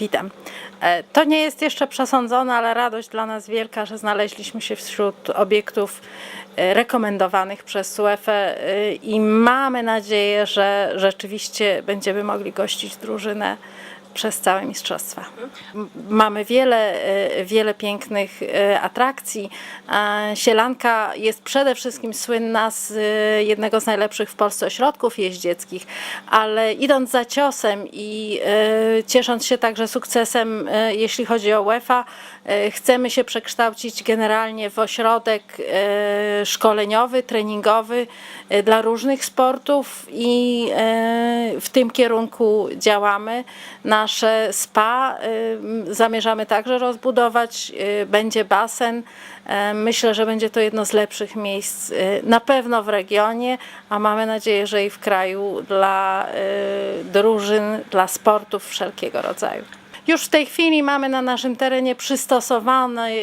Witam. E, To nie jest jeszcze przesądzone, ale radość dla nas wielka, że znaleźliśmy się wśród obiektów e, rekomendowanych przez UEFA e, i mamy nadzieję, że rzeczywiście będziemy mogli gościć drużynę przez całe mistrzostwa. Mamy wiele, e, wiele pięknych e, atrakcji. Sielanka jest przede wszystkim słynna z e, jednego z najlepszych w Polsce ośrodków jeździeckich, ale idąc za ciosem i ciesząc się także sukcesem, jeśli chodzi o UEFA, chcemy się przekształcić generalnie w ośrodek szkoleniowy, treningowy dla różnych sportów i w tym kierunku działamy. Nasze spa y, zamierzamy także rozbudować, y, będzie basen. E, Myślę, że będzie to jedno z lepszych miejsc y, na pewno w regionie, a mamy nadzieję, że i w kraju dla y, drużyn, dla sportów wszelkiego rodzaju. Już w tej chwili mamy na naszym terenie przystosowany y,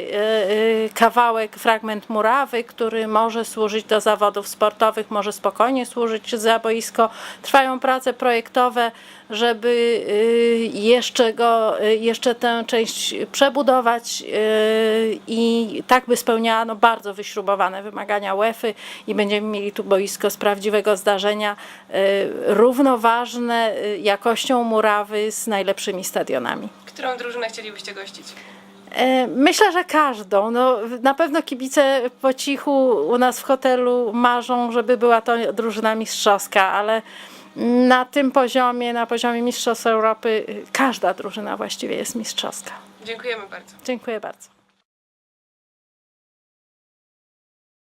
y, kawałek, fragment murawy, który może służyć do zawodów sportowych, może spokojnie służyć za boisko. Trwają prace projektowe, żeby y, jeszcze go, jeszcze tę część przebudować i tak by spełniała no, bardzo wyśrubowane wymagania UEFA i będziemy mieli tu boisko z prawdziwego zdarzenia, równoważne jakością murawy z najlepszymi stadionami. Którą drużynę chcielibyście gościć? E, Myślę, że każdą. No, na pewno kibice po cichu u nas w hotelu marzą, żeby była to drużyna mistrzowska, ale na tym poziomie, na poziomie Mistrzostw Europy, każda drużyna właściwie jest mistrzowska. Dziękujemy bardzo. Dziękuję bardzo.